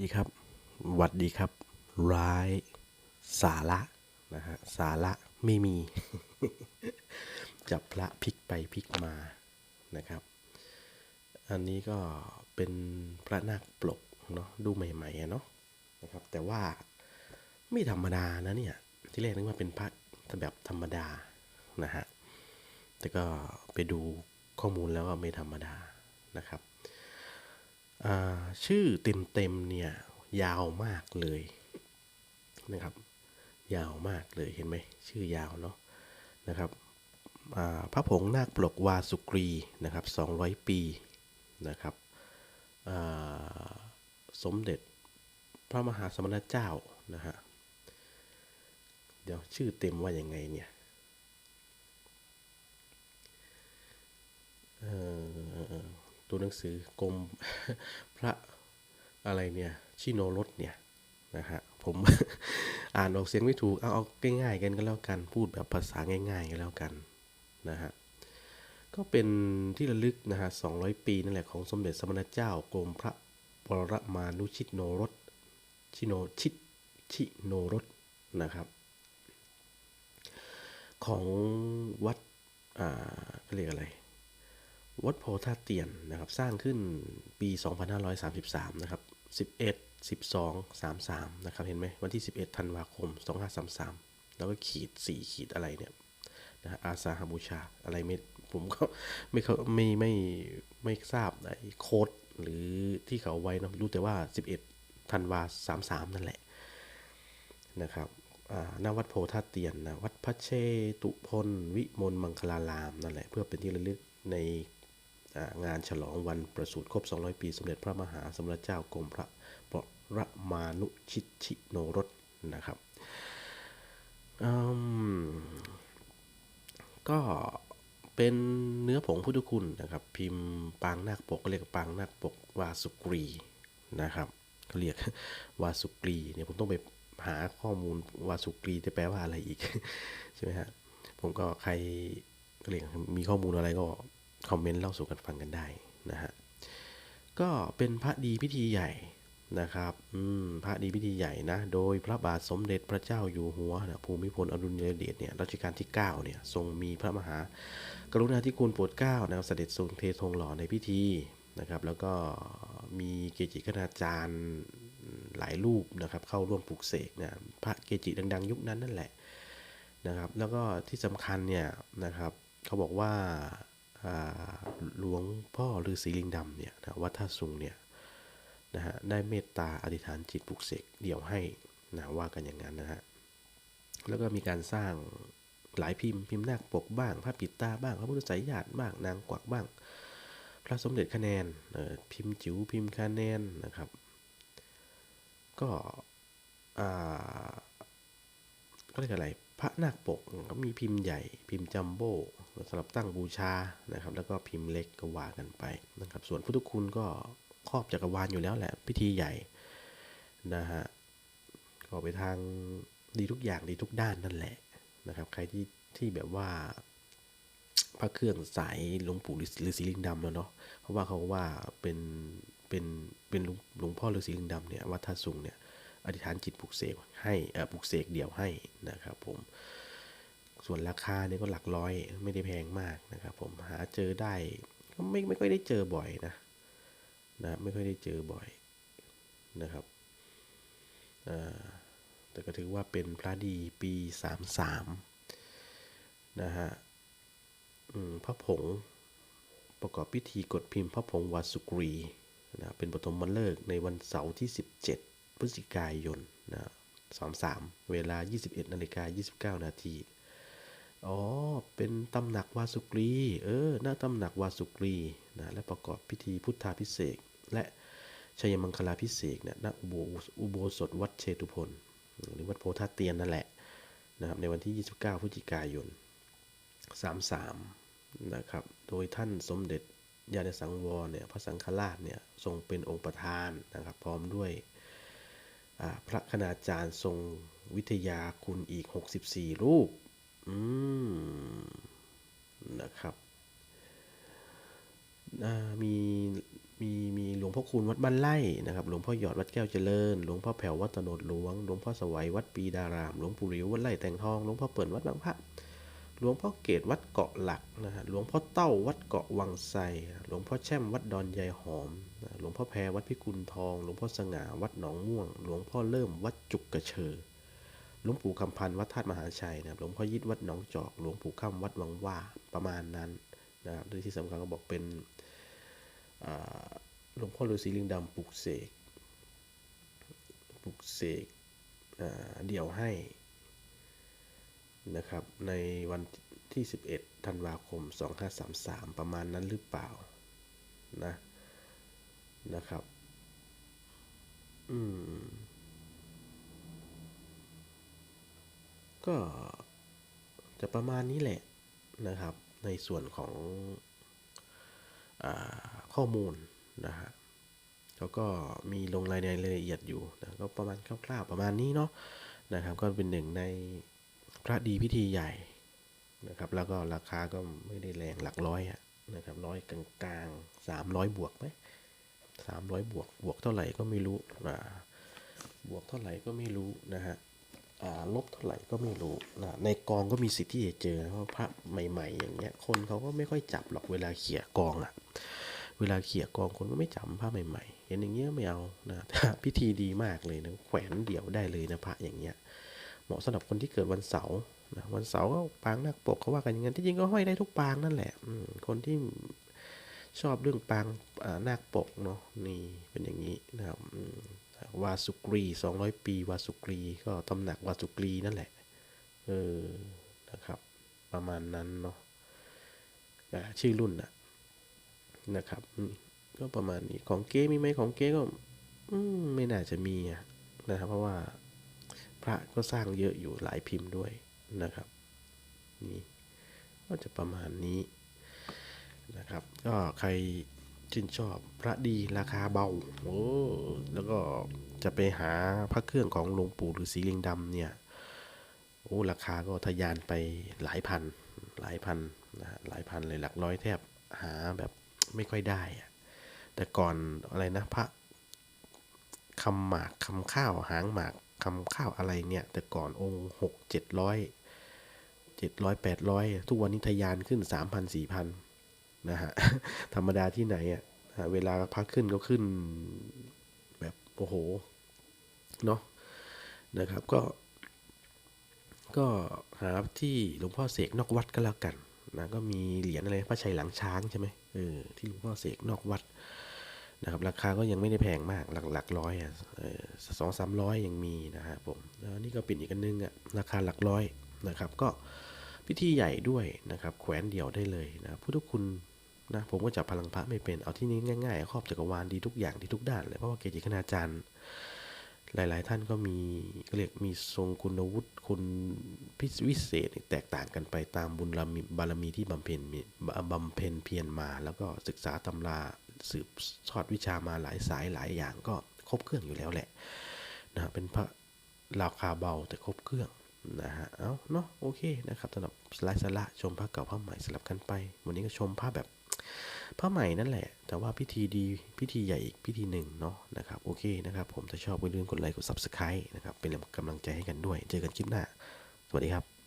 ดีครับหวัดดีครับ ร้าย สาระนะฮะสาระไม่มี จับพระพลิกไปพลิกมานะครับ อันนี้ก็เป็นพระนาคปลกเนาะดูใหม่ๆเนาะนะครับ แต่ว่าไม่ธรรมดานะเนี่ย ที่แรกนึกว่าเป็นพระแบบธรรมดานะฮะแต่ก็ไปดูข้อมูลแล้วก็ไม่ธรรมดานะครับ ชื่อเต็มๆเนี่ยยาวมากเลยนะครับ ยาวมากเลยเห็นไหมชื่อยาวเนาะนะครับพระผงนาคปลกวาสุกรีนะครับ200 ปีนะครับสมเด็จพระมหาสมณเจ้านะฮะเดี๋ยวชื่อเต็มว่าอยังไงเนี่ยเอ่อ ตัวหนังสือกรมพระอะไรเนี่ยชิโนรสเนี่ยนะฮะผมอ่านออกเสียงไม่ถูกเอาเอาง่ายๆกันก็แล้วกันพูดแบบภาษาง่ายๆกันแล้วกันนะฮะก็เป็นที่ระลึกนะฮะ200 ปีนั่นแหละของสมเด็จสมณเจ้ากรมพระปรมานุชิตโนรสชิโนชิตชิโนรสนะครับ ของวัดอ่าเขาเรียกอะไร วัดโพธาเตียนนะครับสร้างขึ้นปี 2533 นะครับ 11 12 33 นะครับ เห็นไหมวันที่ 11 ธันวาคม 2533 แล้วก็ขีด 4 ขีดอะไรเนี่ยนะฮะอาสาหบูชาอะไรไม่ผมก็ไม่เขาไม่ไม่ไม่ทราบไอ้โค้ดหรือที่เขาไว้นะรู้แต่ว่า 11 ธันวา 33 นั่นแหละนะครับอ่าณวัดโพธาเตียนนะวัดพระเชตุพนวิมลมังคลารามนั่นแหละ เพื่อเป็นที่ระลึกใน งานฉลองวันประสูติครบ 200 ปี สมเด็จพระมหาสมณเจ้ากรมพระปรมานุชิตชิโนรสนะครับก็เป็นเนื้อผงพุทธคุณนะครับ พิมพ์ปางนาคปกก็เรียกปางนาคปกวาสุกรีนะครับเขาเรียกวาสุกรีเนี่ยผมต้องไปหาข้อมูลวาสุกรีจะแปลว่าอะไรอีกใช่ไหมฮะผมก็ใครเรียกมีข้อมูลอะไรก็ คอมเมนต์เล่าสู่กันฟังกันได้นะฮะก็เป็นพระดีพิธีใหญ่นะครับอืมพระดีพิธีใหญ่นะ โดยพระบาทสมเด็จพระเจ้าอยู่หัวนะภูมิพลอดุลยเดชเนี่ยรัชกาลที่ 9 เนี่ย ทรงมีพระมหากรุณาธิคุณโปรดเกล้านะครับเสด็จทรงเทธงหล่อในพิธีนะครับ แล้วก็มีเกจิคณาจารย์หลายรูปนะครับ เข้าร่วมปลูกเสกนะพระเกจิดัง ๆ ยุคนั้นนั่นแหละนะครับ แล้วก็ที่สำคัญเนี่ยนะครับเขาบอกว่า หลวงพ่อฤาษีลิงดำเนี่ยนะวัดท่าสุงเนี่ยนะฮะได้เมตตาอธิษฐานจิตปลุกเสกเดี่ยวให้นะว่ากันอย่างนั้นนะฮะแล้วก็มีการสร้างหลายพิมพ์พิมพ์นาคปกบ้างพระปิดตาบ้างพระพุทธไสยญาติบ้างนางกวักบ้าง พระสมเด็จคะแนนพิมพ์จิ๋วพิมพ์คะแนนนะครับ ก็อ่าก็เรียกอะไร พระนาคปกก็มีพิมพ์ใหญ่พิมพ์จัมโบ้สำหรับตั้งบูชานะครับ แล้วก็พิมพ์เล็กก็ว่ากันไปนะครับ ส่วนพุทธคุณก็ครอบจักรวาลอยู่แล้วแหละพิธีใหญ่นะฮะก็ไปทางดีทุกอย่างดีทุกด้านนั่นแหละนะครับ ใครที่ที่แบบว่าพระเครื่องสายหลวงปู่ฤาษีลิงดำแล้วเนาะเพราะว่าเขาว่าเป็นเป็นเป็นหลวงหลวงพ่อฤาษีลิงดำเนี่ยวัดท่าสุงเนี่ย อธิษฐานจิตปลุกเสกให้เออปลุกเสกเดี่ยวให้นะครับผมส่วนราคาเนี่ยก็หลักร้อยไม่ได้แพงมากนะครับ ผมหาเจอได้ก็ไม่ไม่ค่อยได้เจอบ่อยนะนะไม่ค่อยได้เจอบ่อยนะครับแต่ก็ถือว่าเป็นพระดีปี33นะฮะพระผงประกอบพิธีกดพิมพ์พระผงวาสุกรีนะเป็นปฐมฤกษ์ในวันเสาร์ที่17 พฤศจิกายนนะ33เวลา 21นาฬิกา29 นาที อ๋อ เป็นตำหนักวาสุกรี เออ หน้าตำหนักวาสุกรีนะ และประกอบพิธีพุทธาพิเศษและชัยมังคลาพิเศษเนี่ยณอุโบอุโบสถวัดเชตุพนหรือวัดโพธาเตียนนั่นแหละนะครับ ในวันที่ 29 พฤศจิกายน 33 นะครับ โดยท่านสมเด็จญาณสังวรเนี่ย พระสังฆราชเนี่ย ทรงเป็นองค์ประธานนะครับ พร้อมด้วย พระคณาจารย์ทรงวิทยาคุณอีก 64 รูป อืม นะครับ มี มี มีหลวงพ่อคูณวัดบ้านไร่นะครับ หลวงพ่อหยอดวัดแก้วเจริญ หลวงพ่อแผ่ววัดตโนดหลวง หลวงพ่อสวัยวัดปีดาราม หลวงปู่หลิววัดไร่แต่งทอง หลวงพ่อเปิ่นวัดบางพระ หลวงพ่อเกตวัดเกาะหลักนะฮะหลวงพ่อเต้าวัดเกาะวังไซหลวงพ่อแช่มวัดดอนยายหอมหลวงพ่อแพรวัดพิกุลทอง หลวงพ่อสง่าวัดหนองม่วง หลวงพ่อเริ่มวัดจุกกระเชอหลวงปู่คำพันวัดธาตุมหาชัยนะครับหลวงพ่อยิดวัดหนองจอก หลวงปู่ค่ำวัดวังว่าประมาณนั้นนะครับโดยที่สำคัญก็บอกเป็นหลวงพ่อฤาษีลิงดำปลุกเสกปลุกเสกเดี่ยวให้ นะครับ ในวันที่ 11 ธันวาคม 2533 ประมาณนั้นหรือเปล่านะนะครับ อืม ก็จะประมาณนี้แหละนะครับ ในส่วนของอข้อมูลนะฮะแล้วก็มีลงรายในรายละเอียดอยู่นะก็ประมาณคร่าวๆประมาณนี้เนาะนะครับ ก็เป็นหนึ่งใน พระดีพิธีใหญ่นะครับ แล้วก็ราคาก็ไม่ได้แรงหลักร้อยอะนะครับร้อยกลางๆสามร้อยบวกไหมสามร้อยบวกบวกเท่าไหร่ก็ไม่รู้อ่าบวกเท่าไหร่ก็ไม่รู้นะฮะลบเท่าไหร่ก็ไม่รู้นะในกองก็มีสิทธิ์ที่จะเจอนะเพราะพระใหม่ ๆ อย่างเงี้ย คนเขาก็ไม่ค่อยจับหรอกเวลาเขี่ยกองอะ่ะ เวลาเขี่ยกองคนก็ไม่จับพระใหม่ๆเห็นอย่างเงี้ยไม่เอานะพิธีดีมากเลยนะแขวนเดี่ยวได้เลยนะพระอย่างเงี้ย เหมาะสำหรับคนที่เกิดวันเสาร์นะวันเสาร์ก็ปางนาคปกเขาว่ากันอย่างนั้นที่จริงก็ห้อยได้ทุกปางนั่นแหละคนที่ชอบเรื่องปางนาคปกเนาะนี่เป็นอย่างนี้นะครับวาสุกรีสองร้อยปี วาสุกรี ก็ตำหนักวาสุกรีนั่นแหละเออนะครับ ประมาณนั้นเนาะชื่อรุ่นนะนะครับ ก็ประมาณนี้ของเก๊มีไหมของเก๊ก็ไม่น่าจะมีอะนะครับเพราะว่า พระก็สร้างเยอะอยู่หลายพิมพ์ด้วยนะครับ นี่ก็จะประมาณนี้นะครับ ก็ใครชื่นชอบพระดีราคาเบาโอ้แล้วก็จะไปหาพระเครื่องของหลวงปู่ฤาษีลิงดำเนี่ยโอ้ราคาก็ทะยานไปหลายพันหลายพันนะฮะหลายพันเลยหลักร้อยแทบหาแบบไม่ค่อยได้อะแต่ก่อนอะไรนะพระคำหมากคำข้าวหางหมาก คำข้าวอะไรเนี่ย แต่ก่อนองค์หกเจ็ดร้อยเจ็ดร้อยแปดร้อยทุกวันนี้ทะยานขึ้นสามพันสี่พันนะฮะ ธรรมดาที่ไหนอะฮะเวลาพักขึ้นก็ขึ้นแบบโอ้โห เนาะนะครับก็ ก็หาที่หลวงพ่อเสกนอกวัดก็แล้วกันนะก็มีเหรียญอะไรพระชัยหลังช้างใช่ไหมเออที่หลวงพ่อเสกนอกวัด นะครับราคาก็ยังไม่ได้แพงมากหลักหลักร้อยอะสองสามร้อยยังมีนะฮะผมแล้วนี่ก็เป็นอีกอันนึงอะราคาหลักร้อยนะครับก็พิธีใหญ่ด้วยนะครับแขวนเดี่ยวได้เลยนะพุทธคุณนะผมก็จับพลังพระไม่เป็นเอาที่นี้ง่ายๆครอบจักรวาลดีทุกอย่างดีทุกด้านเลยเพราะว่าเกจิคณาจารย์ หลายๆท่านก็มีเรียกมีทรงคุณวุฒิคุณพิวิเศษแตกต่างกันไปตามบุญบารมีที่บำเพ็ญบำเพ็ญเพียรมา แล้วก็ศึกษาตำรา สืบทอดวิชามาหลายสายหลายอย่างก็ครบเครื่องอยู่แล้วแหละนะฮะเป็นพระราคาเบาแต่ครบเครื่องนะฮะเอาเนาะโอเคนะครับสำหรับสไลด์สละชมพระเก่าพระใหม่สลับกันไป วันนี้ก็ชมพระแบบพระใหม่นั่นแหละ แต่ว่าพิธีดีพิธีใหญ่อีกพิธีหนึ่งเนาะนะครับโอเคนะครับผมถ้าชอบก็อย่าลืมกดไลค์กด subscribe นะครับเป็นกำลังใจให้กันด้วย เจอกันคลิปหน้า สวัสดีครับ